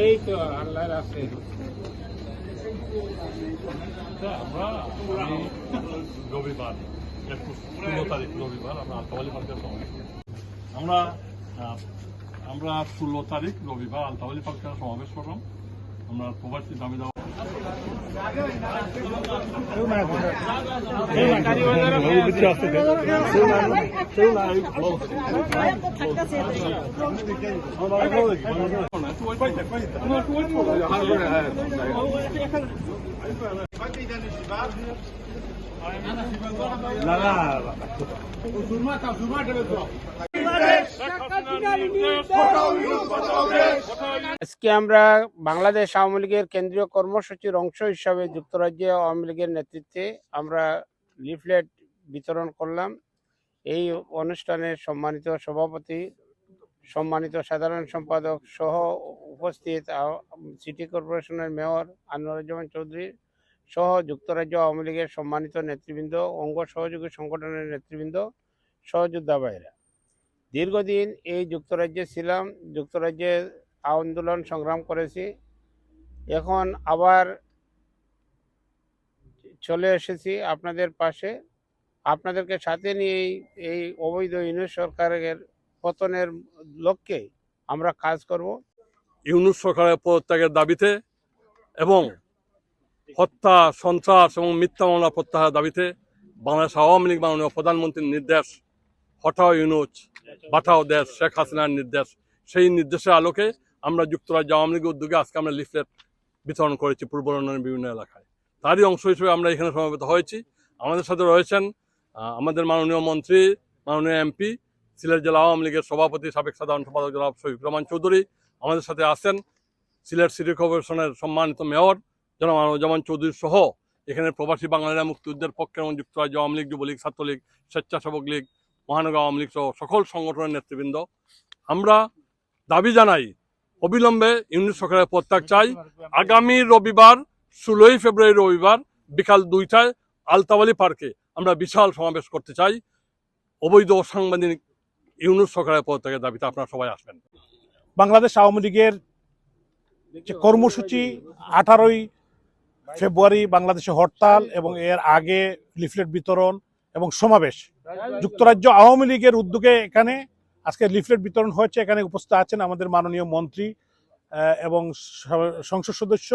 এই তো আল্লাহ আছে। আমরা রবিবার ষোলো তারিখ রবিবার আমরা আমরা আমরা ষোলো তারিখ রবিবার আলতাবালি পার্কের সমাবেশ করলাম। আমরা প্রবাসী দাবি দাওয়া আজকে আমরা বাংলাদেশ আওয়ামী লীগের কেন্দ্রীয় কর্মসূচির অংশ হিসাবে যুক্তরাজ্যে আওয়ামী লীগের নেতৃত্বে আমরা লিফলেট বিতরণ করলাম। এই অনুষ্ঠানে সম্মানিত সভাপতি, সম্মানিত সাধারণ সম্পাদক সহ উপস্থিত সিটি কর্পোরেশনের মেয়র আনোয়ারুজ্জামান চৌধুরী সহ যুক্তরাজ্য আওয়ামী লীগের সম্মানিত নেতৃবৃন্দ, অঙ্গ সহযোগী সংগঠনের নেতৃবৃন্দ সহযোদ্ধা ভাইরা দীর্ঘদিন এই যুক্তরাজ্যে ছিলাম, যুক্তরাজ্যে আন্দোলন সংগ্রাম করেছি। এখন আবার চলে এসেছি আপনাদের পাশে। আপনাদেরকে সাথে নিয়ে এই এই অবৈধ ইউনুস সরকারের পতনের লক্ষ্যে আমরা কাজ করব। ইউনুস সরকারের পদত্যাগের দাবিতে এবং হত্যা, সন্ত্রাস এবং মিথ্যা মামলা প্রত্যাহারের দাবিতে বাংলাদেশ আওয়ামী লীগ মাননীয় প্রধানমন্ত্রীর নির্দেশ হটাও ইউনুস, বাঁচাও দেশ, শেখ হাসিনার নির্দেশ। সেই নির্দেশের আলোকে আমরা যুক্তরাজ্য আওয়ামী লীগের উদ্যোগে আজকে আমরা লিফলেট বিতরণ করেছি পূর্ব লন্ডনের বিভিন্ন এলাকায়। তারই অংশ হিসেবে আমরা এখানে সমবেত হয়েছি। আমাদের সাথে রয়েছেন আমাদের মাননীয় মন্ত্রী, মাননীয় এমপি, সিলেট জেলা আওয়ামী লীগের সভাপতি, সাবেক সাধারণ সম্পাদক জনাব শহীদ রহমান চৌধুরী আমাদের সাথে আছেন। সিলেট সিটি কর্পোরেশনের সম্মানিত মেয়র জনাব আনোয়ারুজ্জামান চৌধুরী সহ এখানে প্রবাসী বাঙালিরা মুক্তিযুদ্ধের পক্ষে এবং যুক্তরাজ্য আওয়ামী লীগ, যুবলীগ, ছাত্রলীগ, স্বেচ্ছাসেবক লীগ মহানগর আওয়ামী লীগ সহ সকল সংগঠনের নেতৃবৃন্দ, আমরা দাবি জানাই, অবিলম্বে ইউনিট সরকারের প্রত্যাগ চাই। আগামী রবিবার, ষোলোই ফেব্রুয়ারি রবিবার বিকাল দুইটায় আলতাবালি পার্কে আমরা বিশাল সমাবেশ করতে চাই। অবৈধ সাংবাদিক ইউনুস সরকারের পদত্যাগের দাবিতে আপনারা সবাই আসবেন। বাংলাদেশ আওয়ামী লীগের যে কর্মসূচি, আঠারোই ফেব্রুয়ারি বাংলাদেশে হরতাল এবং এর আগে লিফলেট বিতরণ এবং সমাবেশ। যুক্তরাজ্য আওয়ামী লীগের উদ্যোগে এখানে আজকে লিফলেট বিতরণ হয়েছে। এখানে উপস্থিত আছেন আমাদের মাননীয় মন্ত্রী এবং সংসদ সদস্য,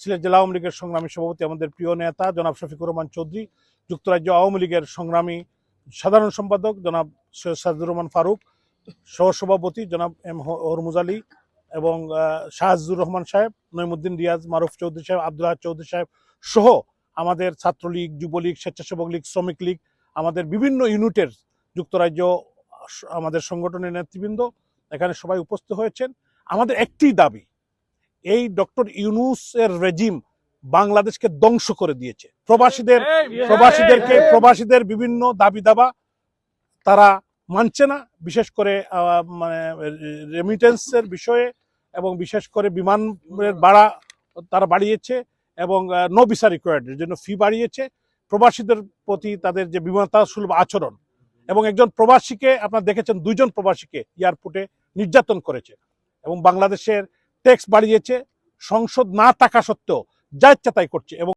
সিলেট জেলা আওয়ামী লীগের সংগ্রামী সভাপতি আমাদের প্রিয় নেতা, জনাব শফিকুর রহমান চৌধুরী, যুক্তরাজ্য আওয়ামী লীগের সংগ্রামী সাধারণ সম্পাদক জনাব সৈয়দ সাজুর রহমান ফারুক, সহসভাপতি জনাব এম হরমুজ আলী এবং শাহজুর রহমান সাহেব নইমুদ্দিন রিয়াজ, মারুফ চৌধুরী সাহেব আব্দুল্লাহ চৌধুরী সাহেব সহ আমাদের ছাত্রলীগ, যুবলীগ, স্বেচ্ছাসেবক লীগ, শ্রমিক লীগ আমাদের বিভিন্ন ইউনিটের যুক্তরাজ্য, আমাদের সংগঠনের নেতৃবৃন্দ এখানে সবাই উপস্থিত হয়েছেন। আমাদের একটি দাবি, এই ডক্টর ইউনুসের রেজিম বাংলাদেশকে ধ্বংস করে দিয়েছে। প্রবাসীদের, প্রবাসীদেরকে, প্রবাসীদের বিভিন্ন দাবি দাবা তারা মানছে না, বিশেষ করে মানে রেমিটেন্সের বিষয়ে এবং বিশেষ করে বিমানের ভাড়া তারা বাড়িয়েছে এবং নো ভিসা রিকোয়ার্ড এর জন্য ফি বাড়িয়েছে। প্রবাসীদের প্রতি তাদের যে বিমানতা সুলভ আচরণ এবং একজন প্রবাসীকে আপনার দেখেছেন, দুইজন প্রবাসীকে এয়ারপোর্টে নির্যাতন করেছে এবং বাংলাদেশের ট্যাক্স বাড়িয়েছে, সংসদ না থাকা সত্ত্বেও যা ইচ্ছা তাই করছে এবং